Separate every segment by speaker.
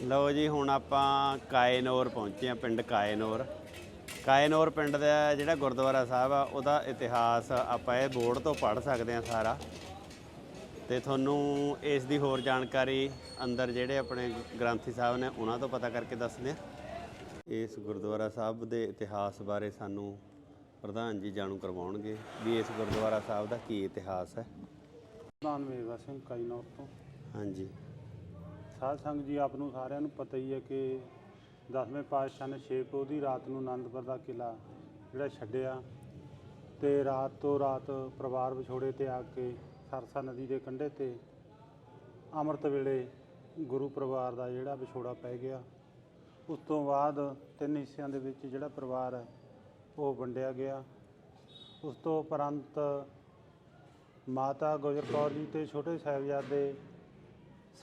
Speaker 1: ਲਓ ਜੀ ਹੁਣ ਆਪਾਂ ਕਾਇਨੌਰ ਪਹੁੰਚੇ ਆ ਪਿੰਡ ਕਾਇਨੌਰ। ਕਾਇਨੌਰ ਪਿੰਡ ਦਾ ਜਿਹੜਾ ਗੁਰਦੁਆਰਾ ਸਾਹਿਬ ਆ ਉਹਦਾ ਇਤਿਹਾਸ ਆਪਾਂ ਇਹ ਬੋਰਡ ਤੋਂ ਪੜ੍ਹ ਸਕਦੇ ਆ ਸਾਰਾ। ਤੇ ਤੁਹਾਨੂੰ ਇਸ ਦੀ ਹੋਰ ਜਾਣਕਾਰੀ ਅੰਦਰ ਜਿਹੜੇ ਆਪਣੇ ਗ੍ਰੰਥੀ ਸਾਹਿਬ ਨੇ ਉਹਨਾਂ ਤੋਂ ਪਤਾ ਕਰਕੇ ਦੱਸਦੇ ਆ ਇਸ ਗੁਰਦੁਆਰਾ ਸਾਹਿਬ ਦੇ ਇਤਿਹਾਸ ਬਾਰੇ ਸਾਨੂੰ ਪ੍ਰਧਾਨ ਜੀ ਜਾਣੂ ਕਰਵਾਉਣਗੇ ਵੀ ਇਸ ਗੁਰਦੁਆਰਾ ਸਾਹਿਬ ਦਾ ਕੀ ਇਤਿਹਾਸ ਹੈ।
Speaker 2: ਪ੍ਰਧਾਨ ਮੇਵਾ ਸਿੰਘ ਕਾਈਨੌਰ ਤੋਂ।
Speaker 1: ਹਾਂਜੀ।
Speaker 2: ਸਾਧ ਸੰਗਤ ਜੀ, ਆਪ ਨੂੰ ਸਾਰਿਆਂ ਨੂੰ ਪਤਾ ਹੀ ਹੈ ਕਿ ਦਸਵੇਂ ਪਾਤਸ਼ਾਹ ਨੇ ਛੇ ਪੋਹ ਦੀ ਰਾਤ ਨੂੰ ਆਨੰਦਪੁਰ ਦਾ ਕਿਲਾ ਜਿਹੜਾ ਛੱਡਿਆ ਤੇ ਰਾਤ ਤੋਂ ਰਾਤ ਪਰਿਵਾਰ ਵਿਛੋੜੇ ਤੇ ਆ ਕੇ ਸਰਸਾ ਨਦੀ ਦੇ ਕੰਢੇ ਤੇ ਅੰਮ੍ਰਿਤ ਵੇਲੇ ਗੁਰੂ ਪਰਿਵਾਰ ਦਾ ਜਿਹੜਾ ਵਿਛੋੜਾ ਪੈ ਗਿਆ। ਉਸ ਤੋਂ ਬਾਅਦ ਤਿੰਨ ਹਿੱਸਿਆਂ ਦੇ ਵਿੱਚ ਜਿਹੜਾ ਪਰਿਵਾਰ ਹੈ, ਉਹ ਵੰਡਿਆ ਗਿਆ। ਉਸ ਤੋਂ ਉਪਰੰਤ ਮਾਤਾ ਗੁਜਰ ਕੌਰ ਜੀ ਤੇ ਛੋਟੇ ਸਾਹਿਬਜ਼ਾਦੇ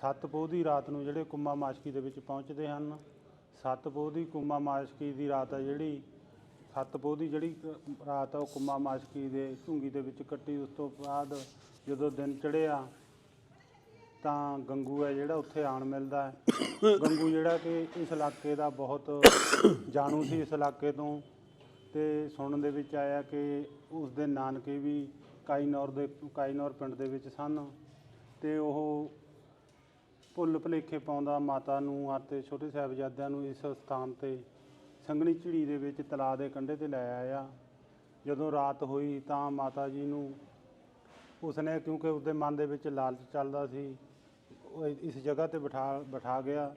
Speaker 2: ਸੱਤ ਪੋਹ ਦੀ ਰਾਤ ਨੂੰ ਜਿਹੜੇ ਕੁੰਮਾ ਮਾਸ਼ਕੀ ਦੇ ਵਿੱਚ ਪਹੁੰਚਦੇ ਹਨ ਸੱਤ ਪੋਹ ਦੀ ਕੁੰਮਾ ਮਾਸ਼ਕੀ ਦੀ ਰਾਤ ਹੈ ਜਿਹੜੀ ਸੱਤ ਪੋਹ ਦੀ ਜਿਹੜੀ ਰਾਤ ਆ ਉਹ ਕੁੰਮਾ ਮਾਸ਼ਕੀ ਦੇ ਝੁੰਗੀ ਦੇ ਵਿੱਚ ਕੱਟੀ, ਉਸ ਤੋਂ ਬਾਅਦ ਜਦੋਂ ਦਿਨ ਚੜ੍ਹਿਆ, ਤਾਂ ਗੰਗੂ ਹੈ ਜਿਹੜਾ ਉੱਥੇ ਆਣ ਮਿਲਦਾ ਹੈ। ਗੰਗੂ ਜਿਹੜਾ ਕਿ ਇਸ ਇਲਾਕੇ ਦਾ ਬਹੁਤ ਜਾਣੂ ਸੀ ਇਸ ਇਲਾਕੇ ਤੋਂ ਤੇ ਸੁਣਨ ਦੇ ਵਿੱਚ ਆਇਆ ਕਿ ਉਸ ਦੇ ਨਾਨਕੇ ਵੀ ਕਾਈਨੌਰ ਦੇ, ਕਾਈਨੌਰ ਪਿੰਡ ਦੇ ਵਿੱਚ ਸਨ ਤੇ ਉਹ ਭੁੱਲ ਭੁਲੇਖੇ ਪਾਉਂਦਾ ਮਾਤਾ ਨੂੰ ਅਤੇ ਛੋਟੇ ਸਾਹਿਬਜ਼ਾਦਿਆਂ ਨੂੰ ਇਸ ਸਥਾਨ ਤੇ ਸੰਗਣੀ ਝਿੜੀ ਦੇ ਵਿੱਚ ਤਲਾਅ ਦੇ ਕੰਢੇ ਤੇ ਲੈ ਆਇਆ। ਜਦੋਂ ਰਾਤ ਹੋਈ ਤਾਂ ਮਾਤਾ ਜੀ ਨੂੰ ਉਸਨੇ ਕਿਉਂਕਿ ਉਸਦੇ ਮਨ ਦੇ ਵਿੱਚ ਲਾਲਚ ਚੱਲਦਾ ਸੀ, ਉਹ ਇਸ ਜਗ੍ਹਾ ਤੇ ਬਿਠਾ ਬਿਠਾ ਗਿਆ।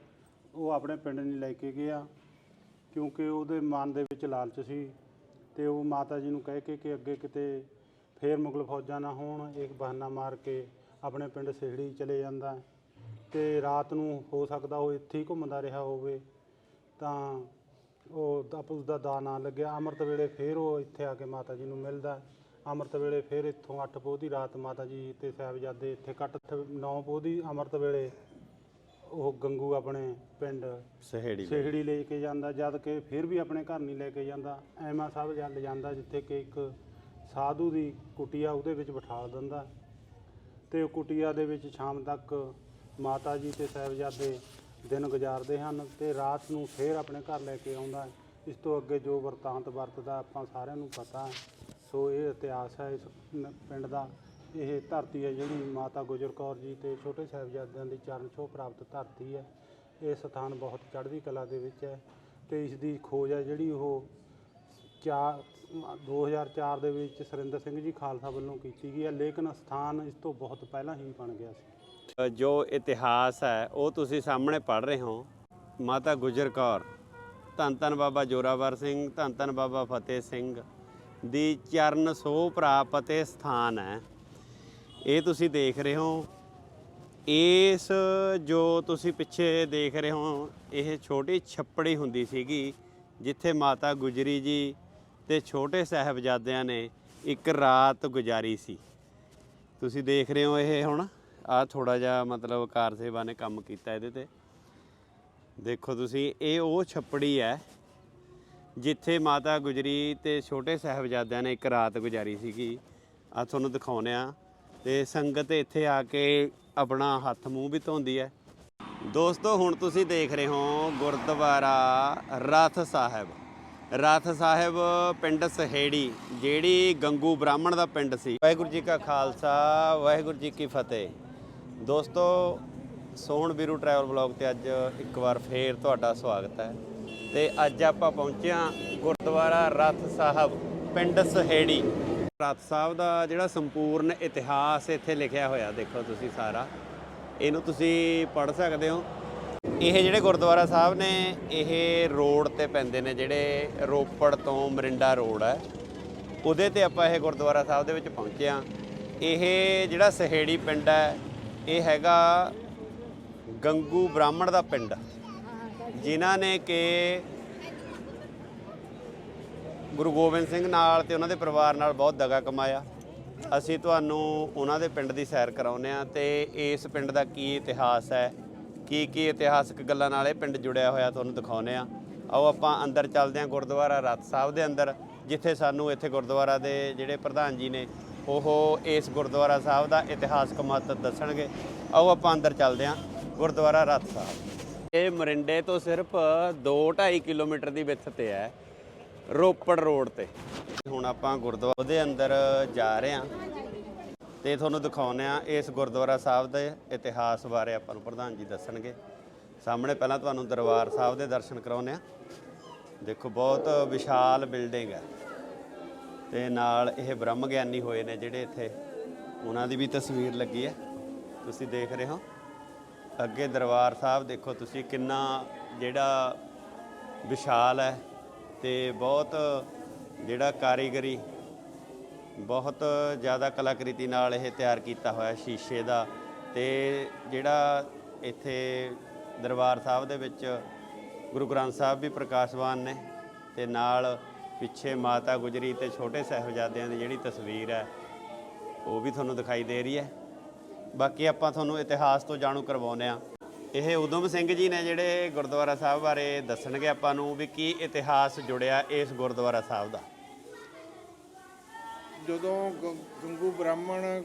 Speaker 2: ਉਹ ਆਪਣੇ ਪਿੰਡ ਨਹੀਂ ਲੈ ਕੇ ਗਿਆ ਕਿਉਂਕਿ ਉਹਦੇ ਮਨ ਦੇ ਵਿੱਚ ਲਾਲਚ ਸੀ ਤੇ ਉਹ ਮਾਤਾ ਜੀ ਨੂੰ ਕਹਿ ਕੇ ਕਿ ਅੱਗੇ ਕਿਤੇ ਫੇਰ ਮੁਗਲ ਫੌਜਾਂ ਨਾ ਹੋਣ, ਇੱਕ ਬਹਾਨਾ ਮਾਰ ਕੇ ਆਪਣੇ ਪਿੰਡ ਸਿਹੜੀ ਚਲੇ ਜਾਂਦਾ। ਤੇ ਰਾਤ ਨੂੰ ਹੋ ਸਕਦਾ ਉਹ ਇੱਥੇ ਹੀ ਘੁੰਮਦਾ ਰਿਹਾ ਹੋਵੇ ਤਾਂ ਉਹ ਤਾਂ ਉਸ ਦਾ ਦਾ ਨਾਂ ਲੱਗਿਆ। ਅੰਮ੍ਰਿਤ ਵੇਲੇ ਫੇਰ ਉਹ ਇੱਥੇ ਆ ਕੇ ਮਾਤਾ ਜੀ ਨੂੰ ਮਿਲਦਾ। ਅੰਮ੍ਰਿਤ ਵੇਲੇ ਫੇਰ ਇੱਥੋਂ 8 ਪੋਹ ਦੀ ਰਾਤ ਮਾਤਾ ਜੀ ਤੇ ਸਾਹਿਬਜ਼ਾਦੇ ਇੱਥੇ ਕੱਟ 9 ਪੋਹ ਦੀ ਅੰਮ੍ਰਿਤ ਵੇਲੇ ਉਹ ਗੰਗੂ ਆਪਣੇ ਪਿੰਡ
Speaker 1: ਸਹੇੜੀ
Speaker 2: ਸਿਹੜੀ ਲੈ ਕੇ ਜਾਂਦਾ ਜਦ ਕਿ ਫਿਰ ਵੀ ਆਪਣੇ ਘਰ ਨਹੀਂ ਲੈ ਕੇ ਜਾਂਦਾ। ਐਮਾ ਸਾਹਿਬ ਜਾਂ ਲੈ ਜਾਂਦਾ ਜਿੱਥੇ ਕਿ ਇੱਕ ਸਾਧੂ ਦੀ ਕੁਟੀਆ ਉਹਦੇ ਵਿੱਚ ਬਿਠਾ ਦਿੰਦਾ। ਤੇ ਉਹ ਕੁਟੀਆ ਦੇ ਵਿੱਚ ਸ਼ਾਮ ਤੱਕ ਮਾਤਾ ਜੀ ਤੇ ਸਾਹਿਬਜ਼ਾਦੇ ਦਿਨ ਗੁਜ਼ਾਰਦੇ ਹਨ ਤੇ ਰਾਤ ਨੂੰ ਫਿਰ ਆਪਣੇ ਘਰ ਲੈ ਕੇ ਆਉਂਦਾ ਹੈ। ਇਸ ਤੋਂ ਅੱਗੇ ਜੋ ਵਰਤਾਂਤ ਵਰਤਦਾ ਆਪਾਂ ਸਾਰਿਆਂ ਨੂੰ ਪਤਾ ਹੈ। ਸੋ ਇਹ ਇਤਿਹਾਸ ਹੈ ਇਸ ਨ- ਪਿੰਡ ਦਾ। ਇਹ ਧਰਤੀ ਹੈ ਜਿਹੜੀ ਮਾਤਾ ਗੁਜਰ ਕੌਰ ਜੀ ਤੇ ਛੋਟੇ ਸਾਹਿਬਜ਼ਾਦਿਆਂ ਦੀ ਚਰਨ ਛੋਹ ਪ੍ਰਾਪਤ ਧਰਤੀ ਹੈ। ਇਹ ਸਥਾਨ ਬਹੁਤ ਚੜ੍ਹਦੀ ਕਲਾ ਦੇ ਵਿੱਚ ਹੈ ਤੇ ਇਸ ਦੀ ਖੋਜ ਹੈ ਜਿਹੜੀ ਉਹ ਚਾਰ 2004 ਦੇ ਵਿੱਚ ਸੁਰਿੰਦਰ ਸਿੰਘ ਜੀ ਖਾਲਸਾ ਵੱਲੋਂ ਕੀਤੀ ਗਈ ਹੈ। ਲੇਕਿਨ ਸਥਾਨ ਇਸ ਤੋਂ ਬਹੁਤ ਪਹਿਲਾਂ ਹੀ ਬਣ ਗਿਆ ਸੀ।
Speaker 1: ਜੋ ਇਤਿਹਾਸ ਹੈ, ਉਹ ਤੁਸੀਂ ਸਾਹਮਣੇ ਪੜ੍ਹ ਰਹੇ ਹੋ। ਮਾਤਾ ਗੁਜਰ ਕੌਰ, ਧੰਨ ਧੰਨ ਬਾਬਾ ਜੋਰਾਵਰ ਸਿੰਘ, ਧੰਨ ਧੰਨ ਬਾਬਾ ਫਤਿਹ ਸਿੰਘ ਦੀ ਚਰਨ ਸੋ ਪ੍ਰਾਪਤ ਇਹ ਸਥਾਨ ਹੈ। ਇਹ ਤੁਸੀਂ ਦੇਖ ਰਹੇ ਹੋ। ਇਸ ਜੋ ਤੁਸੀਂ ਪਿੱਛੇ ਦੇਖ ਰਹੇ ਹੋ, ਇਹ ਛੋਟੀ ਛੱਪੜੀ ਹੁੰਦੀ ਸੀਗੀ, ਜਿੱਥੇ ਮਾਤਾ ਗੁਜਰੀ ਜੀ ਤੇ ਛੋਟੇ ਸਾਹਿਬਜ਼ਾਦਿਆਂ ਨੇ ਇੱਕ ਰਾਤ ਗੁਜ਼ਾਰੀ ਸੀ। ਤੁਸੀਂ ਦੇਖ ਰਹੇ ਹੋ ਇਹ ਹੁਣ? ਆ ਥੋੜਾ ਜਿਹਾ ਮਤਲਬ ਕਾਰ ਸੇਵਾ ਨੇ ਕੰਮ ਕੀਤਾ ਇਹਦੇ ਤੇ। ਦੇਖੋ ਤੁਸੀਂ, ਇਹ ਉਹ ਛੱਪੜੀ ਹੈ ਜਿੱਥੇ ਮਾਤਾ ਗੁਜਰੀ ਤੇ ਛੋਟੇ ਸਾਹਿਬਜ਼ਾਦਿਆਂ ਨੇ ਇੱਕ ਰਾਤ ਗੁਜ਼ਾਰੀ ਸੀਗੀ। ਆ ਤੁਹਾਨੂੰ ਦਿਖਾਉਂਦੇ ਆ ਤੇ ਸੰਗਤ ਇੱਥੇ ਆ ਕੇ ਆਪਣਾ ਹੱਥ ਮੂੰਹ ਵੀ ਧੋਂਦੀ ਹੈ। ਦੋਸਤੋ, ਹੁਣ ਤੁਸੀਂ ਦੇਖ ਰਹੇ ਹੋ ਗੁਰਦੁਆਰਾ ਰਥ ਸਾਹਿਬ। ਰਥ ਸਾਹਿਬ ਪਿੰਡ ਸਹੇੜੀ, ਜਿਹੜੀ ਗੰਗੂ ਬ੍ਰਾਹਮਣ ਦਾ ਪਿੰਡ ਸੀ। ਵਾਹਿਗੁਰੂ ਜੀ ਕਾ ਖਾਲਸਾ, ਵਾਹਿਗੁਰੂ ਜੀ ਕੀ ਫਤਿਹ। ਦੋਸਤੋ, ਸੋਹਣ ਵੀਰੂ ਟਰੈਵਲ ਬਲੌਗ ਤੇ ਅੱਜ ਇੱਕ ਵਾਰ ਫੇਰ ਤੁਹਾਡਾ ਸਵਾਗਤ ਹੈ। ਤੇ ਅੱਜ ਆਪਾਂ ਪਹੁੰਚੇ ਹਾਂ ਗੁਰਦੁਆਰਾ ਰਥ ਸਾਹਿਬ, ਪਿੰਡ ਸਹੇੜੀ। ਰਥ ਸਾਹਿਬ ਦਾ ਜਿਹੜਾ ਸੰਪੂਰਨ ਇਤਿਹਾਸ ਇੱਥੇ ਲਿਖਿਆ ਹੋਇਆ, ਦੇਖੋ ਤੁਸੀਂ ਸਾਰਾ। ਇਹਨੂੰ ਤੁਸੀਂ ਪੜ੍ਹ ਸਕਦੇ ਹੋ। ਇਹ ਜਿਹੜੇ ਗੁਰਦੁਆਰਾ ਸਾਹਿਬ ਨੇ, ਇਹ ਰੋਡ ਤੇ ਪੈਂਦੇ ਨੇ, ਜਿਹੜੇ ਰੋਪੜ ਤੋਂ ਮਰਿੰਡਾ ਰੋਡ ਹੈ। ਉਹਦੇ ਤੇ ਆਪਾਂ ਇਹ ਗੁਰਦੁਆਰਾ ਸਾਹਿਬ ਦੇ ਵਿੱਚ ਪਹੁੰਚੇ ਆ ਇਹ ਜਿਹੜਾ ਸਹੇੜੀ ਪਿੰਡ ਹੈ ਇਹ ਹੈਗਾ ਗੰਗੂ ਬ੍ਰਾਹਮਣ ਦਾ ਪਿੰਡ, ਜਿਨ੍ਹਾਂ ਨੇ ਕਿ ਗੁਰੂ ਗੋਬਿੰਦ ਸਿੰਘ ਨਾਲ ਤੇ ਉਹਨਾਂ ਦੇ ਪਰਿਵਾਰ ਨਾਲ ਬਹੁਤ ਦਗਾ ਕਮਾਇਆ। ਅਸੀਂ ਤੁਹਾਨੂੰ ਉਹਨਾਂ ਦੇ ਪਿੰਡ ਦੀ ਸੈਰ ਕਰਾਉਂਦੇ ਆ ਤੇ ਇਸ ਪਿੰਡ ਦਾ ਕੀ ਇਤਿਹਾਸ ਹੈ, ਕੀ ਕੀ ਇਤਿਹਾਸਕ ਗੱਲਾਂ ਨਾਲ ਇਹ ਪਿੰਡ ਜੁੜਿਆ ਹੋਇਆ ਤੁਹਾਨੂੰ ਦਿਖਾਉਂਦੇ ਆ ਆਓ ਆਪਾਂ ਅੰਦਰ ਚੱਲਦੇ ਆ ਗੁਰਦੁਆਰਾ ਰਤ ਸਾਹਿਬ ਦੇ ਅੰਦਰ, ਜਿੱਥੇ ਸਾਨੂੰ ਇੱਥੇ ਗੁਰਦੁਆਰਾ ਦੇ ਜਿਹੜੇ ਪ੍ਰਧਾਨ ਜੀ ਨੇ ਉਹ ਇਸ ਗੁਰਦੁਆਰਾ ਸਾਹਿਬ ਦਾ ਇਤਿਹਾਸਕ ਮਹੱਤਵ ਦੱਸਣਗੇ। ਆਓ ਆਪਾਂ ਅੰਦਰ ਚੱਲਦੇ ਹਾਂ, ਗੁਰਦੁਆਰਾ ਰਤ ਸਾਹਿਬ। ਇਹ ਮਰਿੰਡੇ ਤੋਂ ਸਿਰਫ 2.5 ਕਿਲੋਮੀਟਰ ਦੀ ਵਿੱਥ ਤੇ ਹੈ, ਰੋਪੜ ਰੋਡ ਤੇ। ਹੁਣ ਆਪਾਂ ਗੁਰਦੁਆਰੇ ਦੇ ਅੰਦਰ ਜਾ ਰਹੇ ਹਾਂ ਤੇ ਤੁਹਾਨੂੰ ਦਿਖਾਉਂਦੇ ਆ ਇਸ ਗੁਰਦੁਆਰਾ ਸਾਹਿਬ ਦੇ ਇਤਿਹਾਸ ਬਾਰੇ ਆਪਾਂ ਨੂੰ ਪ੍ਰਧਾਨ ਜੀ ਦੱਸਣਗੇ। ਸਾਹਮਣੇ ਪਹਿਲਾਂ ਤੁਹਾਨੂੰ ਦਰਬਾਰ ਸਾਹਿਬ ਦੇ ਦਰਸ਼ਨ ਕਰਾਉਂਦੇ ਆ ਦੇਖੋ, ਬਹੁਤ ਵਿਸ਼ਾਲ ਬਿਲਡਿੰਗ ਹੈ। ਤੇ ਨਾਲ ਇਹ ਬ੍ਰਹਮ ਗਿਆਨੀ ਹੋਏ ਨੇ ਜਿਹੜੇ ਇੱਥੇ। ਉਹਨਾਂ ਦੀ ਵੀ ਤਸਵੀਰ ਲੱਗੀ ਹੈ। ਤੁਸੀਂ ਦੇਖ ਰਹੇ ਹੋ। ਅੱਗੇ ਦਰਬਾਰ ਸਾਹਿਬ ਦੇਖੋ ਤੁਸੀਂ ਕਿੰਨਾ ਜਿਹੜਾ ਵਿਸ਼ਾਲ ਹੈ ਤੇ ਬਹੁਤ ਜਿਹੜਾ ਕਾਰੀਗਰੀ, ਬਹੁਤ ਜ਼ਿਆਦਾ ਕਲਾਕ੍ਰਿਤੀ ਨਾਲ ਇਹ ਤਿਆਰ ਕੀਤਾ ਹੋਇਆ ਸ਼ੀਸ਼ੇ ਦਾ। ਤੇ ਜਿਹੜਾ ਇੱਥੇ ਦਰਬਾਰ ਸਾਹਿਬ ਦੇ ਵਿੱਚ ਗੁਰੂ ਗ੍ਰੰਥ ਸਾਹਿਬ ਵੀ ਪ੍ਰਕਾਸ਼ਵਾਨ ਨੇ ਤੇ ਨਾਲ ਪਿੱਛੇ ਮਾਤਾ ਗੁਜਰੀ ਤੇ ਛੋਟੇ ਸਾਹਿਬਜ਼ਾਦਿਆਂ ਦੀ ਜਿਹੜੀ ਤਸਵੀਰ ਹੈ ਉਹ ਵੀ ਤੁਹਾਨੂੰ ਦਿਖਾਈ ਦੇ ਰਹੀ ਹੈ। ਬਾਕੀ ਆਪਾਂ ਤੁਹਾਨੂੰ ਇਤਿਹਾਸ ਤੋਂ ਜਾਣੂ ਕਰਵਾਉਂਦੇ ਆ ਇਹ ਉਦਮ ਸਿੰਘ ਜੀ ਨੇ ਜਿਹੜੇ ਗੁਰਦੁਆਰਾ ਸਾਹਿਬ ਬਾਰੇ ਦੱਸਣਗੇ ਆਪਾਂ ਨੂੰ ਵੀ ਕੀ ਇਤਿਹਾਸ ਜੁੜਿਆ ਇਸ ਗੁਰਦੁਆਰਾ ਸਾਹਿਬ ਦਾ।
Speaker 3: ਜਦੋਂ ਗੰਗੂ ਬ੍ਰਾਹਮਣ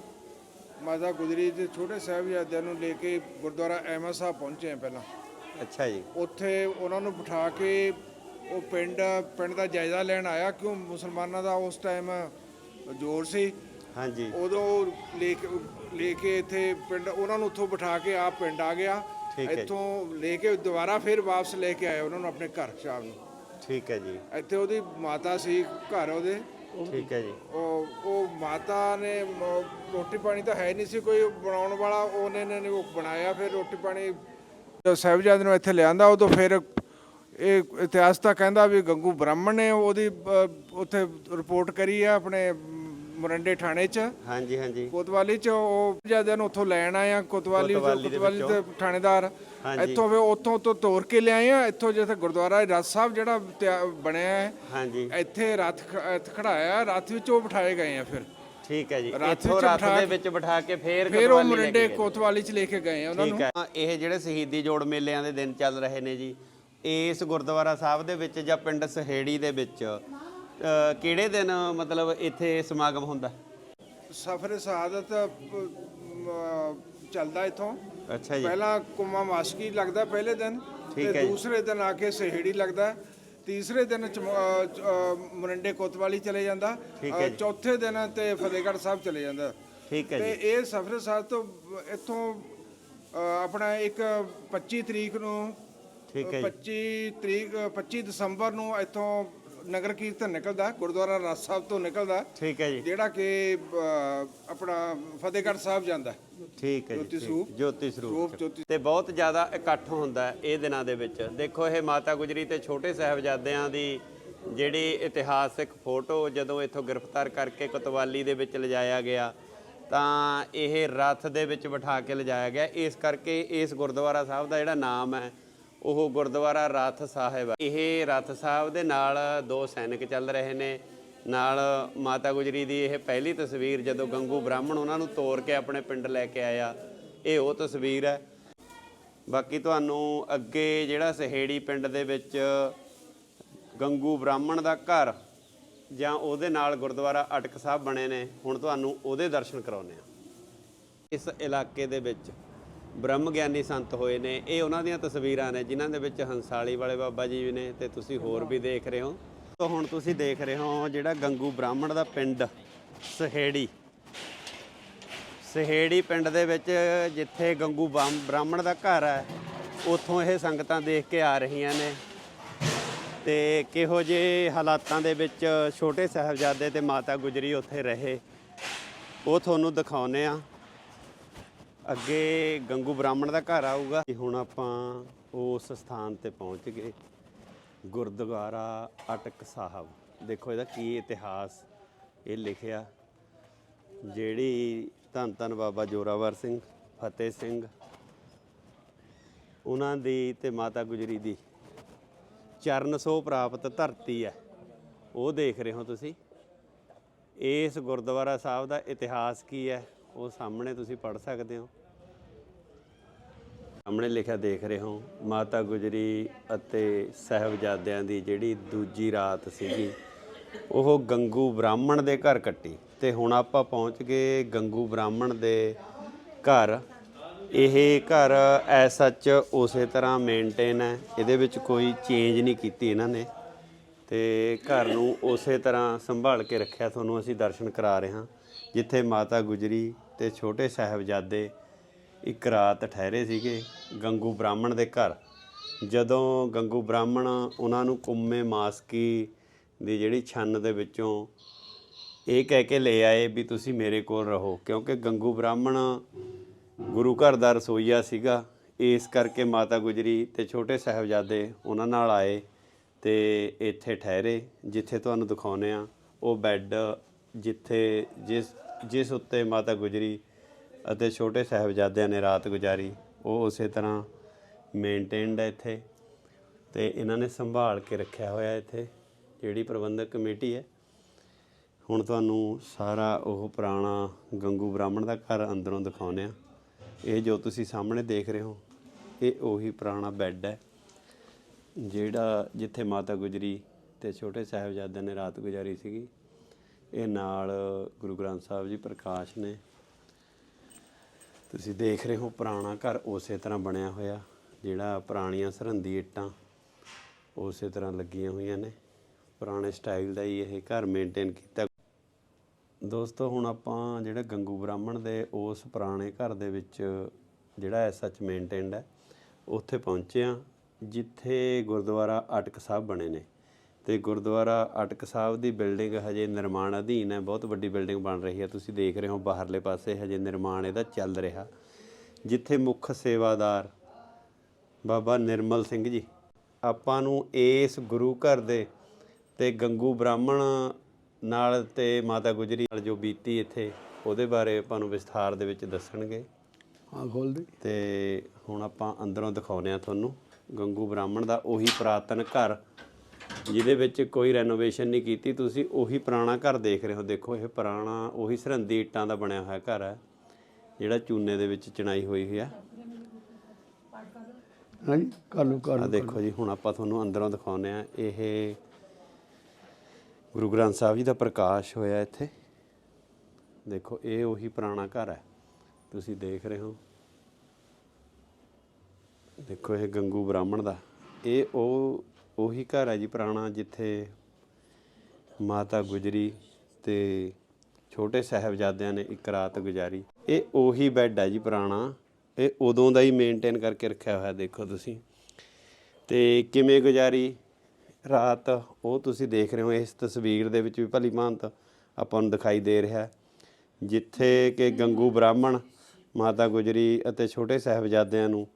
Speaker 3: ਮਾਤਾ ਗੁਜਰੀ ਤੇ ਛੋਟੇ ਸਾਹਿਬਜ਼ਾਦਿਆਂ ਨੂੰ ਲੈ ਕੇ ਗੁਰਦੁਆਰਾ ਐਮਾ ਸਾਹਿਬ ਪਹੁੰਚੇ ਆ ਪਹਿਲਾਂ।
Speaker 1: ਅੱਛਾ ਜੀ।
Speaker 3: ਉੱਥੇ ਉਹਨਾਂ ਨੂੰ ਬਿਠਾ ਕੇ ਉਹ ਪਿੰਡ ਪਿੰਡ ਦਾ ਜਾਇਜ਼ਾ ਲੈਣ ਆਇਆ ਕਿਉਂ? ਮੁਸਲਮਾਨਾਂ ਦਾ ਉਸ ਟਾਈਮ ਜ਼ੋਰ ਸੀ।
Speaker 1: ਹਾਂਜੀ।
Speaker 3: ਉਦੋਂ ਲੈ ਕੇ ਲੈ ਕੇ ਇੱਥੇ ਪਿੰਡ ਉਹਨਾਂ ਨੂੰ ਉੱਥੋਂ ਬਿਠਾ ਕੇ ਆਪ ਪਿੰਡ ਆ ਗਿਆ। ਇੱਥੋਂ ਲੈ ਕੇ ਦੁਬਾਰਾ ਫਿਰ ਵਾਪਸ ਲੈ ਕੇ ਆਏ ਉਹਨਾਂ ਨੂੰ ਆਪਣੇ ਘਰ ਸ਼ਾਮ ਨੂੰ।
Speaker 1: ਠੀਕ ਹੈ ਜੀ।
Speaker 3: ਇੱਥੇ ਉਹਦੀ ਮਾਤਾ ਸੀ ਘਰ ਉਹਦੇ।
Speaker 1: ਠੀਕ ਹੈ ਜੀ।
Speaker 3: ਉਹ ਉਹ ਮਾਤਾ ਨੇ ਰੋਟੀ ਪਾਣੀ ਤਾਂ ਹੈ ਨਹੀਂ ਸੀ ਕੋਈ ਬਣਾਉਣ ਵਾਲਾ। ਉਹਨੇ ਨੇ ਉਹ ਬਣਾਇਆ ਫਿਰ ਰੋਟੀ ਪਾਣੀ। ਜਦੋਂ ਸਾਹਿਬਜ਼ਾਦੇ ਨੂੰ ਇੱਥੇ ਲਿਆਂਦਾ ਉਦੋਂ ਫਿਰ ਇਹ ਇਤਿਹਾਸ ਤਾਂ ਕਹਿੰਦਾ ਵੀ ਗੰਗੂ ਬ੍ਰਾਹਮਣ ਨੇ ਉਹਦੀ ਅ, ਉੱਥੇ ਰਿਪੋਰਟ ਕਰੀ ਆ ਆਪਣੇ ਮਰੰਡੇ ਥਾਣੇ 'ਚ।
Speaker 1: ਹਾਂਜੀ ਹਾਂਜੀ।
Speaker 3: ਕੋਤਵਾਲੀ 'ਚ ਉਹ ਸਾਹਿਬਜ਼ਾਦਿਆਂ ਨੂੰ ਉੱਥੋਂ ਲੈਣ ਆਏ ਆ ਕੋਤਵਾਲੀ
Speaker 1: ਦੇ
Speaker 3: ਕੋਤਵਾਲੀ ਦੇ ਥਾਣੇਦਾਰ।
Speaker 1: ਹਾਂਜੀ।
Speaker 3: ਇੱਥੋਂ ਫਿਰ ਉੱਥੋਂ ਤੋਂ ਤੋਰ ਕੇ ਲਿਆਏ ਆ ਇੱਥੋਂ ਜਿੱਥੇ ਗੁਰਦੁਆਰਾ ਰਥ ਸਾਹਿਬ ਜਿਹੜਾ ਤਿਆ- ਬਣਿਆ ਹੈ।
Speaker 1: ਹਾਂਜੀ।
Speaker 3: ਇੱਥੇ ਰੱਥ ਖ- ਇੱਥੇ ਖੜਾਇਆ ਰੱਥ ਵਿੱਚ ਉਹ ਬਿਠਾਏ ਗਏ ਆ ਫਿਰ।
Speaker 1: ਠੀਕ ਹੈ ਜੀ। ਇੱਥੋਂ
Speaker 3: ਵਿੱਚ ਬਿਠਾ
Speaker 1: ਦੇ
Speaker 3: ਕੇ-
Speaker 1: ਵਿੱਚ ਬਿਠਾ ਕੇ ਫੇਰ
Speaker 3: ਫਿਰ ਉਹ
Speaker 1: ਕਤਵਾਲੀ ਲੈ ਕੇ
Speaker 3: ਮਰਿੰਡੇ
Speaker 1: ਗਏ।
Speaker 3: ਕੋਤਵਾਲੀ ਚ ਲੈ ਕੇ ਗਏ ਆ ਉਹਨਾਂ ਨੂੰ।
Speaker 1: ਠੀਕ ਹੈ। ਇਹ ਜਿਹੜੇ ਸ਼ਹੀਦੀ ਜੋੜ ਮੇਲਿਆਂ ਦੇ ਦਿਨ ਚੱਲ ਰਹੇ ਨੇ ਜੀ ਇਸ ਗੁਰਦੁਆਰਾ ਸਾਹਿਬ ਦੇ ਵਿੱਚ ਜਾਂ ਪਿੰਡ ਸਹੇੜੀ ਦੇ ਵਿੱਚ ਅ, ਕਿਹੜੇ ਦਿਨ ਮਤਲਬ ਇੱਥੇ ਸਮਾਗਮ ਹੁੰਦਾ?
Speaker 3: ਸਫਰ ਮ, ਚੱਲਦਾ ਇਥੋਂ।
Speaker 1: ਅੱਛਾ ਜੀ।
Speaker 3: ਪਹਿਲਾਂ ਕੁਮਾ ਮਾਸਕੀ ਲੱਗਦਾ ਪਹਿਲੇ ਦਿਨ
Speaker 1: ਠੀਕ ਹੈ ਜੀ।
Speaker 3: ਦੂਸਰੇ ਦਿਨ ਆ ਕੇ ਸਹੇੜੀ ਲੱਗਦਾ। ਤੀਸਰੇ ਦਿਨ ਚਮ- ਅ, ਚ- ਅ, ਮਰਿੰਡੇ ਕੋਤਵਾਲੀ ਚਲੇ ਜਾਂਦਾ।
Speaker 1: ਠੀਕ
Speaker 3: ਅ,
Speaker 1: ਹੈ ਜੀ।
Speaker 3: ਚੌਥੇ ਦਿਨ ਤੇ ਫਤਿਹਗੜ੍ਹ ਸਾਹਿਬ ਚਲੇ ਜਾਂਦਾ।
Speaker 1: ਠੀਕ ਹੈ
Speaker 3: ਤੇ
Speaker 1: ਜੀ
Speaker 3: ਇਹ ਸਫਰ ਤੋਂ ਇੱਥੋਂ ਆਪਣਾ ਇੱਕ 25 ਤਰੀਕ ਨੂੰ
Speaker 1: ਠੀਕ ਹੈ ਜੀ
Speaker 3: 25 ਤਰੀਕ 25 ਦਸੰਬਰ ਨੂੰ ਇੱਥੋਂ ਨਗਰ ਕੀਰਤਨ ਨਿਕਲਦਾ ਗੁਰਦੁਆਰਾ ਰਾਜ ਸਾਹਿਬ ਤੋਂ ਨਿਕਲਦਾ
Speaker 1: ਠੀਕ ਹੈ ਜੀ
Speaker 3: ਜਿਹੜਾ ਕਿ ਆਪਣਾ ਫਤਿਹਗੜ੍ਹ ਸਾਹਿਬ ਜਾਂਦਾ
Speaker 1: ਠੀਕ ਹੈ ਜੀ
Speaker 3: ਜੋਤੀ
Speaker 1: ਠੀਕ।
Speaker 3: ਸਰੂਪ।
Speaker 1: ਜੋਤੀ ਸਰੂਪ
Speaker 3: ਰੂਪ
Speaker 1: ਚ।
Speaker 3: ਜੋਤੀ
Speaker 1: ਤੇ ਬਹੁਤ ਜ਼ਿਆਦਾ ਇਕੱਠ ਹੁੰਦਾ ਹੈ ਇਹ ਦਿਨਾਂ ਦੇ ਵਿੱਚ ਦੇਖੋ ਇਹ ਮਾਤਾ ਗੁਜਰੀ ਤੇ ਛੋਟੇ ਸਾਹਿਬਜ਼ਾਦਿਆਂ ਦੀ ਜਿਹੜੀ ਇਤਿਹਾਸਿਕ ਫੋਟੋ ਜਦੋਂ ਇੱਥੋਂ ਗ੍ਰਿਫਤਾਰ ਕਰਕੇ ਕੋਤਵਾਲੀ ਦੇ ਵਿੱਚ ਲਿਜਾਇਆ ਗਿਆ ਤਾਂ ਇਹ ਰੱਥ ਦੇ ਵਿੱਚ ਬਿਠਾ ਕੇ ਲਿਜਾਇਆ ਗਿਆ ਇਸ ਕਰਕੇ ਇਸ ਗੁਰਦੁਆਰਾ ਸਾਹਿਬ ਦਾ ਜਿਹੜਾ ਨਾਮ ਹੈ ਉਹ ਗੁਰਦੁਆਰਾ ਰਥ ਸਾਹਿਬ ਹੈ ਇਹ ਰਥ ਸਾਹਿਬ ਦੇ ਨਾਲ ਦੋ ਸੈਨਿਕ ਚੱਲ ਰਹੇ ਨੇ। ਨਾਲ ਮਾਤਾ ਗੁਜਰੀ ਦੀ ਇਹ ਪਹਿਲੀ ਤਸਵੀਰ ਜਦੋਂ ਗੰਗੂ ਬ੍ਰਾਹਮਣ ਉਹਨਾਂ ਨੂੰ ਤੋਰ ਕੇ ਆਪਣੇ ਪਿੰਡ ਲੈ ਕੇ ਆਇਆ, ਇਹ ਉਹ ਤਸਵੀਰ ਹੈ। ਬਾਕੀ ਤੁਹਾਨੂੰ ਅੱਗੇ ਜਿਹੜਾ ਸਹੇੜੀ ਪਿੰਡ ਦੇ ਵਿੱਚ ਗੰਗੂ ਬ੍ਰਾਹਮਣ ਦਾ ਘਰ ਜਾਂ ਉਹਦੇ ਨਾਲ ਗੁਰਦੁਆਰਾ ਅਟਕ ਸਾਹਿਬ ਬਣੇ ਨੇ, ਹੁਣ ਤੁਹਾਨੂੰ ਉਹਦੇ ਦਰਸ਼ਨ ਕਰਾਉਨੇ ਆ ਇਸ ਇਲਾਕੇ ਦੇ ਵਿੱਚ ਬ੍ਰਹਮ ਗਿਆਨੀ ਸੰਤ ਹੋਏ ਨੇ, ਇਹ ਉਹਨਾਂ ਦੀਆਂ ਤਸਵੀਰਾਂ ਨੇ, ਜਿਨ੍ਹਾਂ ਦੇ ਵਿੱਚ ਹੰਸਾਲੀ ਵਾਲੇ ਬਾਬਾ ਜੀ ਵੀ ਨੇ ਤੇ ਤੁਸੀਂ ਹੋਰ ਵੀ ਦੇਖ ਰਹੇ ਹੋ। ਤਾਂ ਹੁਣ ਤੁਸੀਂ ਦੇਖ ਰਹੇ ਹੋ ਜਿਹੜਾ ਗੰਗੂ ਬ੍ਰਾਹਮਣ ਦਾ ਪਿੰਡ, ਸਹੇੜੀ। ਸਹੇੜੀ ਪਿੰਡ ਦੇ ਵਿੱਚ ਜਿੱਥੇ ਗੰਗੂ ਬਾਮ- ਬ੍ਰਾਹਮਣ ਦਾ ਘਰ ਹੈ, ਉੱਥੋਂ ਇਹ ਸੰਗਤਾਂ ਦੇਖ ਕੇ ਆ ਰਹੀਆਂ ਨੇ। ਤੇ ਕਿਹੋ ਜਿਹੇ ਹਾਲਾਤਾਂ ਦੇ ਵਿੱਚ ਛੋਟੇ ਸਾਹਿਬਜ਼ਾਦੇ ਤੇ ਮਾਤਾ ਗੁਜਰੀ ਉੱਥੇ ਰਹੇ, ਉਹ ਤੁਹਾਨੂੰ ਦਿਖਾਉਨੇ ਆ ਅੱਗੇ ਗੰਗੂ ਬ੍ਰਾਹਮਣ ਦਾ ਘਰ ਆਊਗਾ। ਤੇ ਹੁਣ ਆਪਾਂ ਉਸ ਸਥਾਨ ਤੇ ਪਹੁੰਚ ਗਏ। ਗੁਰਦੁਆਰਾ ਅਟਕ ਸਾਹਿਬ। ਦੇਖੋ ਇਹਦਾ ਕੀ ਇਤਿਹਾਸ ਇਹ ਲਿਖਿਆ। ਜਿਹੜੀ ਧੰਨ ਧੰਨ ਬਾਬਾ ਜੋਰਾਵਰ ਸਿੰਘ, ਫਤਿਹ ਸਿੰਘ, ਉਹਨਾਂ ਦੀ ਤੇ ਮਾਤਾ ਗੁਜਰੀ ਦੀ ਚਰਨ ਸੋ ਪ੍ਰਾਪਤ ਧਰਤੀ ਹੈ। ਉਹ ਦੇਖ ਰਹੇ ਹੋ ਤੁਸੀਂ। ਇਸ ਗੁਰਦੁਆਰਾ ਸਾਹਿਬ ਦਾ ਇਤਿਹਾਸ ਕੀ ਹੈ? ਉਹ ਸਾਹਮਣੇ ਤੁਸੀਂ ਪੜ੍ਹ ਸਕਦੇ ਹੋ। ਸਾਹਮਣੇ ਲਿਖਿਆ ਦੇਖ ਰਹੇ ਹੋ, ਮਾਤਾ ਗੁਜਰੀ ਅਤੇ ਸਾਹਿਬਜ਼ਾਦਿਆਂ ਦੀ ਜਿਹੜੀ ਦੂਜੀ ਰਾਤ ਸੀਗੀ, ਉਹ ਗੰਗੂ ਬ੍ਰਾਹਮਣ ਦੇ ਘਰ ਕੱਟੀ ਤੇ ਹੁਣ ਆਪਾਂ ਪਹੁੰਚ ਗਏ ਗੰਗੂ ਬ੍ਰਾਹਮਣ ਦੇ ਘਰ। ਇਹ ਘਰ ਐਸ ਸੱਚ ਉਸੇ ਤਰ੍ਹਾਂ ਮੇਨਟੇਨ ਹੈ, ਇਹਦੇ ਵਿੱਚ ਕੋਈ ਚੇਂਜ ਨਹੀਂ ਕੀਤੀ ਇਹਨਾਂ ਨੇ ਤੇ ਘਰ ਨੂੰ ਉਸੇ ਤਰ੍ਹਾਂ ਸੰਭਾਲ ਕੇ ਰੱਖਿਆ, ਤੁਹਾਨੂੰ ਅਸੀਂ ਦਰਸ਼ਨ ਕਰਾ ਰਹੇ ਹਾਂ, ਜਿੱਥੇ ਮਾਤਾ ਗੁਜਰੀ ਤੇ ਛੋਟੇ ਸਾਹਿਬਜ਼ਾਦੇ ਇੱਕ ਰਾਤ ਠਹਿਰੇ ਸੀਗੇ ਗੰਗੂ ਬ੍ਰਾਹਮਣ ਦੇ ਘਰ। ਜਦੋਂ ਗੰਗੂ ਬ੍ਰਾਹਮਣ ਉਹਨਾਂ ਨੂੰ ਕੁੰਮੇ ਮਾਸਕੀ ਦੀ ਜਿਹੜੀ ਛੰਨ ਦੇ ਵਿੱਚੋਂ ਇਹ ਕਹਿ ਕੇ ਲੈ ਆਏ ਵੀ ਤੁਸੀਂ ਮੇਰੇ ਕੋਲ ਰਹੋ, ਕਿਉਂਕਿ ਗੰਗੂ ਬ੍ਰਾਹਮਣ ਗੁਰੂ ਘਰ ਦਾ ਰਸੋਈਆ ਸੀਗਾ। ਇਸ ਕਰਕੇ ਮਾਤਾ ਗੁਜਰੀ ਤੇ ਛੋਟੇ ਸਾਹਿਬਜ਼ਾਦੇ ਉਹਨਾਂ ਨਾਲ ਆਏ ਤੇ ਇੱਥੇ ਠਹਿਰੇ, ਜਿੱਥੇ ਤੁਹਾਨੂੰ ਦਿਖਾਉਨੇ ਆ ਉਹ ਬੈੱਡ ਜਿੱਥੇ ਜਿਸ ਜਿਸ ਉੱਤੇ ਮਾਤਾ ਗੁਜਰੀ ਅਤੇ ਛੋਟੇ ਸਾਹਿਬਜ਼ਾਦਿਆਂ ਨੇ ਰਾਤ ਗੁਜ਼ਾਰੀ। ਉਹ ਉਸੇ ਤਰ੍ਹਾਂ ਮੇਨਟੇਨਡ ਹੈ ਇੱਥੇ ਤੇ ਇਹਨਾਂ ਨੇ ਸੰਭਾਲ ਕੇ ਰੱਖਿਆ ਹੋਇਆ ਇੱਥੇ, ਜਿਹੜੀ ਪ੍ਰਬੰਧਕ ਕਮੇਟੀ ਹੈ। ਹੁਣ ਤੁਹਾਨੂੰ ਸਾਰਾ ਉਹ ਪੁਰਾਣਾ ਗੰਗੂ ਬ੍ਰਾਹਮਣ ਦਾ ਘਰ ਅੰਦਰੋਂ ਦਿਖਾਉਂਦੇ ਆ ਇਹ ਜੋ ਤੁਸੀਂ ਸਾਹਮਣੇ ਦੇਖ ਰਹੇ ਹੋ, ਇਹ ਉਹੀ ਪੁਰਾਣਾ ਬੈੱਡ ਹੈ, ਜਿਹੜਾ ਜਿੱਥੇ ਮਾਤਾ ਗੁਜਰੀ ਤੇ ਛੋਟੇ ਸਾਹਿਬਜ਼ਾਦਿਆਂ ਨੇ ਰਾਤ ਗੁਜ਼ਾਰੀ ਸੀਗੀ। ਇਹ ਨਾਲ ਗੁਰੂ ਗ੍ਰੰਥ ਸਾਹਿਬ ਜੀ ਪ੍ਰਕਾਸ਼ ਨੇ ਤੁਸੀਂ ਦੇਖ ਰਹੇ ਹੋ ਪੁਰਾਣਾ ਘਰ ਉਸੇ ਤਰ੍ਹਾਂ ਬਣਿਆ ਹੋਇਆ, ਜਿਹੜਾ ਪੁਰਾਣੀਆਂ ਸਰਹੰਦੀ ਇੱਟਾਂ ਉਸੇ ਤਰ੍ਹਾਂ ਲੱਗੀਆਂ ਹੋਈਆਂ ਨੇ। ਪੁਰਾਣੇ ਸਟਾਈਲ ਦਾ ਹੀ ਇਹ ਘਰ ਮੇਨਟੇਨ ਕੀਤਾ। ਦੋਸਤੋ, ਹੁਣ ਆਪਾਂ ਜਿਹੜਾ ਗੰਗੂ ਬ੍ਰਾਹਮਣ ਦੇ ਉਸ ਪੁਰਾਣੇ ਘਰ ਦੇ ਵਿੱਚ ਜਿਹੜਾ ਐ ਸੱਚ ਮੇਨਟੇਨਡ ਹੈ, ਉੱਥੇ ਪਹੁੰਚੇ ਆ ਜਿੱਥੇ ਗੁਰਦੁਆਰਾ ਅਟਕ ਸਾਹਿਬ ਬਣੇ ਨੇ। ਤੇ ਗੁਰਦੁਆਰਾ ਅਟਕ ਸਾਹਿਬ ਦੀ ਬਿਲਡਿੰਗ ਹਜੇ ਨਿਰਮਾਣ ਅਧੀਨ ਹੈ ਬਹੁਤ ਵੱਡੀ ਬਿਲਡਿੰਗ ਬਣ ਰਹੀ ਹੈ। ਤੁਸੀਂ ਦੇਖ ਰਹੇ ਹੋ ਬਾਹਰਲੇ ਪਾਸੇ ਹਜੇ ਨਿਰਮਾਣ ਇਹਦਾ ਚੱਲ ਰਿਹਾ। ਜਿੱਥੇ ਮੁੱਖ ਸੇਵਾਦਾਰ ਬਾਬਾ ਨਿਰਮਲ ਸਿੰਘ ਜੀ ਆਪਾਂ ਨੂੰ ਇਸ ਗੁਰੂ ਘਰ ਦੇ ਤੇ ਗੰਗੂ ਬ੍ਰਾਹਮਣ ਨਾਲ ਤੇ ਮਾਤਾ ਗੁਜਰੀ ਨਾਲ ਜੋ ਬੀਤੀ ਇੱਥੇ ਉਹਦੇ ਬਾਰੇ ਆਪਾਂ ਨੂੰ ਵਿਸਥਾਰ ਦੇ ਵਿੱਚ ਦੱਸਣਗੇ।
Speaker 4: ਹਾਂ ਖੋਲ ਦੇ।
Speaker 1: ਤੇ ਹੁਣ ਆਪਾਂ ਅੰਦਰੋਂ ਦਿਖਾਉਂਦੇ ਆ ਤੁਹਾਨੂੰ। ਗੰਗੂ ਬ੍ਰਾਹਮਣ ਦਾ ਉਹੀ ਪੁਰਾਤਨ ਘਰ ਜਿਹਦੇ ਵਿੱਚ ਕੋਈ ਰੈਨੋਵੇਸ਼ਨ ਨਹੀਂ ਕੀਤੀ ਤੁਸੀਂ ਉਹੀ ਪੁਰਾਣਾ ਘਰ ਦੇਖ ਰਹੇ ਹੋ। ਦੇਖੋ ਇਹ ਪੁਰਾਣਾ ਉਹੀ ਸਰਹੰਦੀ ਇੱਟਾਂ ਦਾ ਬਣਿਆ ਹੋਇਆ ਘਰ ਹੈ ਜਿਹੜਾ ਚੂਨੇ ਦੇ ਵਿੱਚ ਚਣਾਈ ਹੋਈ ਹੋਈ ਹੈ।
Speaker 4: ਹਾਂਜੀ ਕਰ ਲਓ ਕਰ
Speaker 1: ਆ
Speaker 4: ਲਓ
Speaker 1: ਦੇਖੋ ਜੀ ਹੁਣ ਆਪਾਂ ਤੁਹਾਨੂੰ ਅੰਦਰੋਂ ਦਿਖਾਉਂਦੇ ਆ ਇਹ ਗੁਰੂ ਗ੍ਰੰਥ ਸਾਹਿਬ ਜੀ ਦਾ ਪ੍ਰਕਾਸ਼ ਹੋਇਆ ਇੱਥੇ। ਦੇਖੋ ਇਹ ਉਹੀ ਪੁਰਾਣਾ ਘਰ ਹੈ। ਤੁਸੀਂ ਦੇਖ ਰਹੇ ਹੋ। ਦੇਖੋ ਇਹ ਗੰਗੂ ਬ੍ਰਾਹਮਣ ਦਾ। ਇਹ ਉਹ ਉਹੀ ਘਰ ਹੈ ਜੀ ਪੁਰਾਣਾ ਜਿੱਥੇ ਮਾਤਾ ਗੁਜਰੀ ਤੇ ਛੋਟੇ ਸਾਹਿਬਜ਼ਾਦਿਆਂ ਨੇ ਇੱਕ ਰਾਤ ਗੁਜ਼ਾਰੀ। ਇਹ ਉਹੀ ਬੈੱਡ ਹੈ ਜੀ ਪੁਰਾਣਾ। ਇਹ ਉਦੋਂ ਦਾ ਹੀ ਮੇਨਟੇਨ ਕਰਕੇ ਰੱਖਿਆ ਹੋਇਆ ਦੇਖੋ ਤੁਸੀਂ। ਤੇ ਕਿਵੇਂ ਗੁਜ਼ਾਰੀ? ਰਾਤ ਉਹ ਤੁਸੀਂ ਦੇਖ ਰਹੇ ਹੋ, ਇਸ ਤਸਵੀਰ ਦੇ ਵਿੱਚ ਵੀ ਭਲੀ ਭਾਂਤ ਆਪਾਂ ਨੂੰ ਦਿਖਾਈ ਦੇ ਰਿਹਾ ਜਿੱਥੇ ਕਿ ਗੰਗੂ ਬ੍ਰਾਹਮਣ, ਮਾਤਾ ਗੁਜਰੀ ਅਤੇ ਛੋਟੇ ਸਾਹਿਬਜ਼ਾਦਿਆਂ ਨੂੰ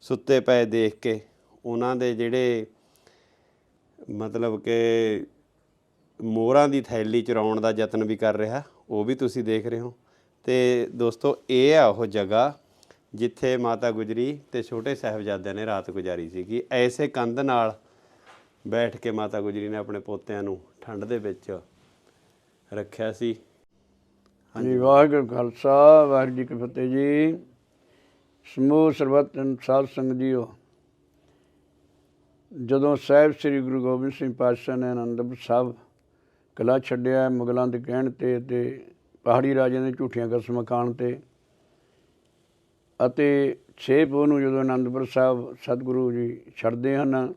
Speaker 1: ਸੁੱਤੇ ਪਏ ਦੇਖ ਕੇ, ਉਹਨਾਂ ਦੇ ਜਿਹੜੇ ਮਤਲਬ ਕਿ ਮੋਹਰਾਂ ਦੀ ਥੈਲੀ ਚਰਾਉਣ ਦਾ ਯਤਨ ਵੀ ਕਰ ਰਿਹਾ, ਉਹ ਵੀ ਤੁਸੀਂ ਦੇਖ ਰਹੇ ਹੋ। ਤੇ ਦੋਸਤੋ, ਇਹ ਆ ਉਹ ਜਗ੍ਹਾ ਜਿੱਥੇ ਮਾਤਾ ਗੁਜਰੀ ਤੇ ਛੋਟੇ ਸਾਹਿਬਜ਼ਾਦਿਆਂ ਨੇ ਰਾਤ ਗੁਜ਼ਾਰੀ ਸੀਗੀ। ਐਸੇ ਕੰਧ ਨਾਲ ਬੈਠ ਕੇ ਮਾਤਾ ਗੁਜਰੀ ਨੇ ਆਪਣੇ ਪੋਤਿਆਂ ਨੂੰ ਠੰਡ ਦੇ ਵਿੱਚ ਰੱਖਿਆ ਸੀ।
Speaker 4: ਹਾਂਜੀ ਵਾਹਿਗੁਰੂ ਖਾਲਸਾ, ਵਾਹਿਗੁਰੂ ਜੀ ਕੀ ਫਤਿਹ ਜੀ। ਸਮੂਹ ਸਰਬੱਤ ਸਾਧ ਸੰਗਤ ਜੀਓ ਜਦੋਂ ਸਾਹਿਬ ਸ੍ਰੀ ਗੁਰੂ ਗੋਬਿੰਦ ਸਿੰਘ ਪਾਤਸ਼ਾਹ ਨੇ ਅਨੰਦਪੁਰ ਸਾਹਿਬ ਕਿਲ੍ਹਾ ਛੱਡਿਆ, ਮੁਗਲਾਂ ਦੇ ਕਹਿਣ ਤੇ ਤੇ ਪਹਾੜੀ ਰਾਜਿਆਂ ਦੇ ਝੂਠੀਆਂ ਕਸਮਾਂ ਖਾਣ ਤੇ ਅਤੇ 6 ਪੋਹ ਨੂੰ ਜਦੋਂ ਅਨੰਦਪੁਰ ਸਾਹਿਬ ਸਤਿਗੁਰੂ ਜੀ ਛੱਡਦੇ ਹਨ,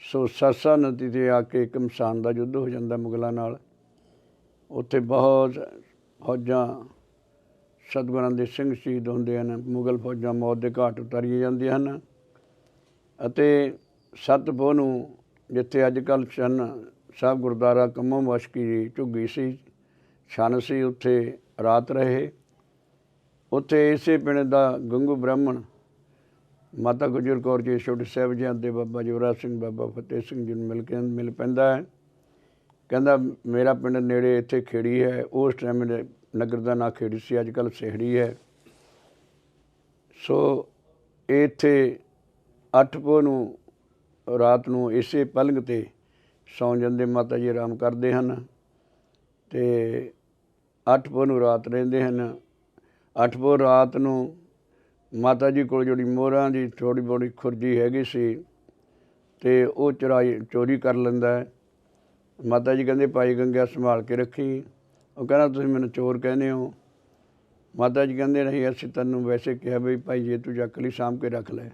Speaker 4: ਸੋ ਸਰਸਾ ਨਦੀ ਤੇ ਆ ਕੇ ਕਮਸਾਨ ਦਾ ਯੁੱਧ ਹੋ ਜਾਂਦਾ ਮੁਗਲਾਂ ਨਾਲ। ਉੱਥੇ ਬਹੁਤ ਫੌਜਾਂ ਸਤਿਗੁਰਾਂ ਦੇ ਸਿੰਘ ਸ਼ਹੀਦ ਹੁੰਦੇ ਹਨ, ਮੁਗਲ ਫੌਜਾਂ ਮੌਤ ਦੇ ਘਾਟ ਉਤਾਰੀਆਂ ਜਾਂਦੀਆਂ ਹਨ। ਅਤੇ ਸਤਪੁਰ ਨੂੰ ਜਿੱਥੇ ਅੱਜ ਕੱਲ੍ਹ ਚੰਨ ਸਾਹਿਬ ਗੁਰਦੁਆਰਾ ਕੰਮੋ ਮਸ਼ਕੀ ਦੀ ਝੁੱਗੀ ਸੀ, ਛੰਨ ਸੀ, ਉੱਥੇ ਰਾਤ ਰਹੇ। ਉੱਥੇ ਇਸੇ ਪਿੰਡ ਦਾ ਗੰਗੂ ਬ੍ਰਾਹਮਣ, ਮਾਤਾ ਗੁਜਰ ਕੌਰ ਜੀ, ਛੋਟੇ ਸਾਹਿਬਜ਼ਾਦੇ ਬਾਬਾ ਜੋਰਾ ਸਿੰਘ, ਬਾਬਾ ਫਤਿਹ ਸਿੰਘ ਜੀ ਨੂੰ ਮਿਲ ਕੇ ਮਿਲ ਪੈਂਦਾ ਹੈ। ਕਹਿੰਦਾ, ਮੇਰਾ ਪਿੰਡ ਨੇੜੇ ਇੱਥੇ ਖੇੜੀ ਹੈ, ਉਸ ਟਾਈਮ ਦੇ ਨਗਰ ਦਾ ਨਾਂ ਖੇੜੀ ਸੀ ਅੱਜ ਕੱਲ੍ਹ ਸਿਹੜੀ ਹੈ। ਸੋ ਇੱਥੇ ਅੱਠ ਪੋਹ ਨੂੰ ਰਾਤ ਨੂੰ ਇਸੇ ਪਲੰਗ ਤੇ ਸੌਂ ਜਾਂਦੇ ਮਾਤਾ ਜੀ ਆਰਾਮ ਕਰਦੇ ਹਨ ਤੇ ਅੱਠ ਪੋਹ ਨੂੰ ਰਾਤ ਰਹਿੰਦੇ ਹਨ। ਅੱਠ ਪੋਹ ਰਾਤ ਨੂੰ ਮਾਤਾ ਜੀ ਕੋਲ ਜਿਹੜੀ ਮੋਹਰਾਂ ਦੀ ਥੋੜੀ ਬੜੀ ਖੁਰਜੀ ਹੈਗੀ ਸੀ ਤੇ ਉਹ ਚਰਾਈ ਚੋਰੀ ਕਰ ਲੈਂਦਾ ਹੈ। ਮਾਤਾ ਜੀ ਕਹਿੰਦੇ, ਭਾਈ ਗੰਗਾ ਸੰਭਾਲ ਕੇ ਰੱਖੀ। ਉਹ ਕਹਿੰਦਾ, ਤੁਸੀਂ ਮੈਨੂੰ ਚੋਰ ਕਹਿੰਦੇ ਹੋ। ਮਾਤਾ ਜੀ ਕਹਿੰਦੇ, ਨਹੀਂ, ਅਸੀਂ ਤੈਨੂੰ ਵੈਸੇ ਕਿਹਾ ਵੀ ਭਾਈ ਜੇ ਤੂੰ ਚੱਕ ਲਈ, ਸਾਂਭ ਕੇ ਰੱਖ ਲੈ।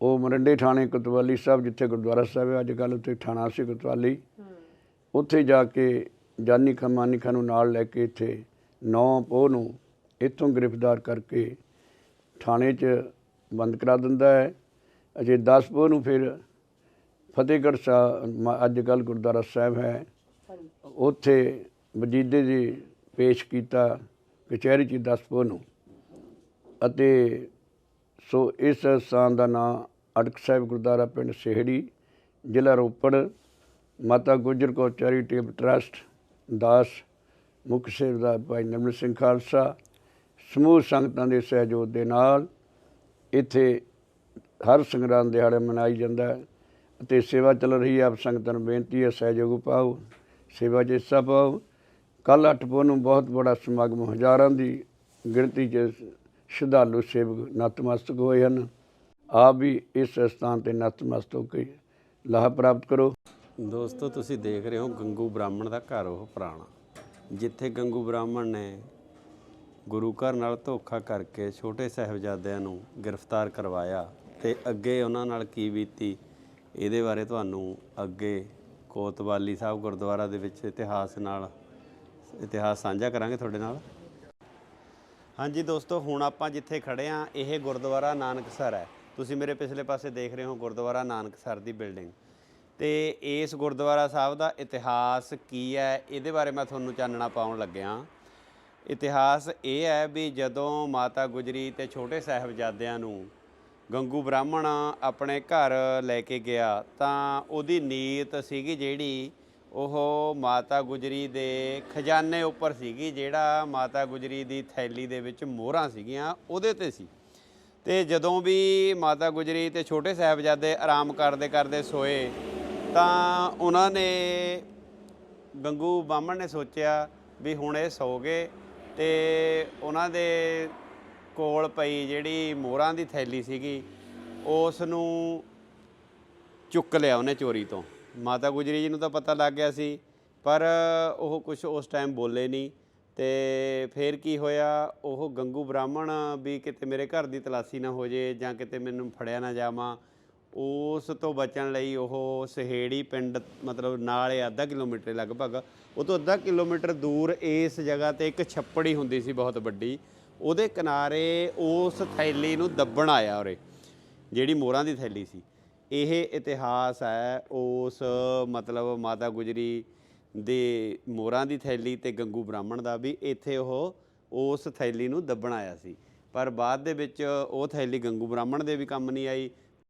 Speaker 4: ਉਹ ਮਰੰਡੇ ਥਾਣੇ ਕੋਤਵਾਲੀ ਸਾਹਿਬ ਜਿੱਥੇ ਗੁਰਦੁਆਰਾ ਸਾਹਿਬ ਹੈ ਅੱਜ ਕੱਲ੍ਹ ਉੱਥੇ ਥਾਣਾ ਸੀ ਕੋਤਵਾਲੀ। ਉੱਥੇ ਜਾ ਕੇ ਜਾਨੀ ਖਾਂ ਮਾਨੀ ਖਾਂ ਨੂੰ ਨਾਲ ਲੈ ਕੇ ਇੱਥੇ 9 ਪੋਹ ਨੂੰ ਇੱਥੋਂ ਗ੍ਰਿਫਤਾਰ ਕਰਕੇ ਥਾਣੇ 'ਚ ਬੰਦ ਕਰਾ ਦਿੰਦਾ ਹੈ। ਅਜੇ 10 ਪੋਹ ਨੂੰ ਫਿਰ ਫਤਿਹਗੜ੍ਹ ਸਾਹਿਬ ਅੱਜ ਕੱਲ੍ਹ ਗੁਰਦੁਆਰਾ ਸਾਹਿਬ ਹੈ। ਉੱਥੇ ਵਜੀਦੇ ਜੀ ਪੇਸ਼ ਕੀਤਾ ਕਚਹਿਰੀ 'ਚ 10 ਪੋਹ ਨੂੰ। ਅਤੇ ਸੋ ਇਸ ਸਥਾਨ ਦਾ ਨਾਮ ਅੜਕ ਸਾਹਿਬ ਗੁਰਦੁਆਰਾ ਪਿੰਡ ਸਿਹੜੀ, ਜ਼ਿਲ੍ਹਾ ਰੋਪੜ, ਮਾਤਾ ਗੁਜਰ ਕੌਰ ਚੈਰੀਟੇਬਲ ਟਰਸਟ, ਦਾਸ ਮੁੱਖ ਸੇਵਾਦਾਰ ਭਾਈ ਨਿਰਮਲ ਸਿੰਘ ਖਾਲਸਾ, ਸਮੂਹ ਸੰਗਤਾਂ ਦੇ ਸਹਿਯੋਗ ਦੇ ਨਾਲ ਇੱਥੇ ਹਰ ਸੰਗਰਾਂਦ ਦਿਹਾੜੇ ਮਨਾਈ ਜਾਂਦਾ ਹੈ ਅਤੇ ਸੇਵਾ ਚੱਲ ਰਹੀ ਹੈ। ਆਪ ਸੰਗਤਾਂ ਨੂੰ ਬੇਨਤੀ ਹੈ, ਸਹਿਯੋਗ ਪਾਓ, ਸੇਵਾ 'ਚ ਹਿੱਸਾ ਪਾਓ। ਕੱਲ੍ਹ ਅੱਠ ਪੋਹ ਨੂੰ ਬਹੁਤ ਬੜਾ ਸਮਾਗਮ ਹਜ਼ਾਰਾਂ ਦੀ ਗਿਣਤੀ 'ਚ ਸ਼ਰਧਾਲੂ ਸੇਵਕ ਨਤਮਸਤਕ ਹੋਏ ਹਨ। ਆਪ ਵੀ ਇਸ ਸਥਾਨ ਤੇ ਨਤਮਸਤਕ ਹੋ ਕੇ ਲਾਭ ਪ੍ਰਾਪਤ ਕਰੋ।
Speaker 1: ਦੋਸਤੋ, ਤੁਸੀਂ ਦੇਖ ਰਹੇ ਹੋ ਗੰਗੂ ਬ੍ਰਾਹਮਣ ਦਾ ਘਰ, ਉਹ ਪੁਰਾਣਾ। ਜਿੱਥੇ ਗੰਗੂ ਬ੍ਰਾਹਮਣ ਨੇ ਗੁਰੂ ਘਰ ਨਾਲ ਧੋਖਾ ਕਰਕੇ ਛੋਟੇ ਸਾਹਿਬਜ਼ਾਦਿਆਂ ਨੂੰ ਗ੍ਰਿਫਤਾਰ ਕਰਵਾਇਆ ਤੇ ਅੱਗੇ ਉਹਨਾਂ ਨਾਲ ਕੀ ਬੀਤੀ, ਇਹਦੇ ਬਾਰੇ ਤੁਹਾਨੂੰ ਅੱਗੇ ਕੋਤਵਾਲੀ ਸਾਹਿਬ ਗੁਰਦੁਆਰਾ ਦੇ ਵਿੱਚ ਇਤਿਹਾਸ ਨਾਲ, ਇਤਿਹਾਸ ਸਾਂਝਾ ਕਰਾਂਗੇ ਤੁਹਾਡੇ ਨਾਲ। ਹਾਂਜੀ ਦੋਸਤੋ, ਹੁਣ ਆਪਾਂ ਜਿੱਥੇ ਖੜੇ ਆ, ਇਹ ਗੁਰਦੁਆਰਾ ਨਾਨਕਸਰ ਹੈ। ਤੁਸੀਂ ਮੇਰੇ ਪਿਛਲੇ ਪਾਸੇ ਦੇਖ ਰਹੇ ਹੋ ਗੁਰਦੁਆਰਾ ਨਾਨਕਸਰ ਦੀ ਬਿਲਡਿੰਗ। ਤੇ ਇਸ ਗੁਰਦੁਆਰਾ ਸਾਹਿਬ ਦਾ ਇਤਿਹਾਸ ਕੀ ਹੈ, ਇਹਦੇ ਬਾਰੇ ਮੈਂ ਤੁਹਾਨੂੰ ਚਾਨਣਾ ਪਾਉਣ ਲੱਗਿਆ ਇਤਿਹਾਸ ਇਹ ਹੈ ਵੀ ਜਦੋਂ ਮਾਤਾ ਗੁਜਰੀ ਤੇ ਛੋਟੇ ਸਾਹਿਬਜ਼ਾਦਿਆਂ ਨੂੰ ਗੰਗੂ ਬ੍ਰਾਹਮਣ ਆਪਣੇ ਘਰ ਲੈ ਕੇ ਗਿਆ, ਤਾਂ ਉਹਦੀ ਨੀਤ ਸੀਗੀ ਜਿਹੜੀ ਉਹ ਮਾਤਾ ਗੁਜਰੀ ਦੇ ਖਜ਼ਾਨੇ ਉੱਪਰ ਸੀਗੀ, ਜਿਹੜਾ ਮਾਤਾ ਗੁਜਰੀ ਦੀ ਥੈਲੀ ਦੇ ਵਿੱਚ ਮੋਹਰਾਂ ਸੀਗੀਆਂ, ਉਹਦੇ ਤੇ ਸੀ। ਤੇ ਜਦੋਂ ਵੀ ਮਾਤਾ ਗੁਜਰੀ ਤੇ ਛੋਟੇ ਸਾਹਿਬਜ਼ਾਦੇ ਆਰਾਮ ਕਰਦੇ ਕਰਦੇ ਸੋਏ, ਤਾਂ ਉਹਨਾਂ ਨੇ ਗੰਗੂ ਬਾਹਮਣ ਨੇ ਸੋਚਿਆ ਵੀ ਹੁਣ ਇਹ ਸੌ ਗਏ ਤੇ ਉਹਨਾਂ ਦੇ ਕੋਲ ਪਈ ਜਿਹੜੀ ਮੋਹਰਾਂ ਦੀ ਥੈਲੀ ਸੀਗੀ, ਉਸ ਨੂੰ ਚੁੱਕ ਲਿਆ ਉਹਨੇ ਚੋਰੀ ਤੋਂ। ਮਾਤਾ ਗੁਜਰੀ ਜੀ ਨੂੰ ਤਾਂ ਪਤਾ ਲੱਗ ਗਿਆ ਸੀ, ਪਰ ਉਹ ਕੁਝ ਉਸ ਟਾਈਮ ਬੋਲੇ ਨਹੀਂ ਤੇ ਫਿਰ ਕੀ ਹੋਇਆ, ਉਹ ਗੰਗੂ ਬ੍ਰਾਹਮਣ ਵੀ ਕਿਤੇ ਮੇਰੇ ਘਰ ਦੀ ਤਲਾਸ਼ੀ ਨਾ ਹੋ ਜੇ ਜਾਂ ਕਿਤੇ ਮੈਨੂੰ ਫੜਿਆ ਨਾ ਜਾਵਾਂ, ਉਸ ਤੋਂ ਬਚਣ ਲਈ ਉਹ ਸਹੇੜੀ ਪਿੰਡ ਮਤਲਬ ਨਾਲ ਹੀ ਅੱਧਾ ਕਿਲੋਮੀਟਰ ਲਗਭਗ, ਉਹ ਤੋਂ ਅੱਧਾ ਕਿਲੋਮੀਟਰ ਦੂਰ ਇਸ ਜਗ੍ਹਾ ਤੇ ਇੱਕ ਛੱਪੜੀ ਹੁੰਦੀ ਸੀ ਬਹੁਤ ਵੱਡੀ, ਉਹਦੇ ਕਿਨਾਰੇ ਉਸ ਥੈਲੀ ਨੂੰ ਦੱਬਣ ਆਇਆ ਉਰੇ, ਜਿਹੜੀ ਮੋਹਰਾਂ ਦੀ ਥੈਲੀ ਸੀ। ਇਹ ਇਤਿਹਾਸ ਹੈ, ਉਸ, ਮਤਲਬ ਮਾਤਾ ਗੁਜਰੀ ਦੇ ਮੋਹਰਾਂ ਦੀ ਥੈਲੀ ਤੇ ਗੰਗੂ ਬ੍ਰਾਹਮਣ ਦਾ ਵੀ ਇੱਥੇ ਉਹ ਉਸ ਥੈਲੀ ਨੂੰ ਦੱਬਣ ਆਇਆ ਸੀ। ਪਰ ਬਾਅਦ ਦੇ ਵਿੱਚ ਉਹ ਥੈਲੀ ਗੰਗੂ ਬ੍ਰਾਹਮਣ ਦੇ ਵੀ ਕੰਮ ਨਹੀਂ ਆਈ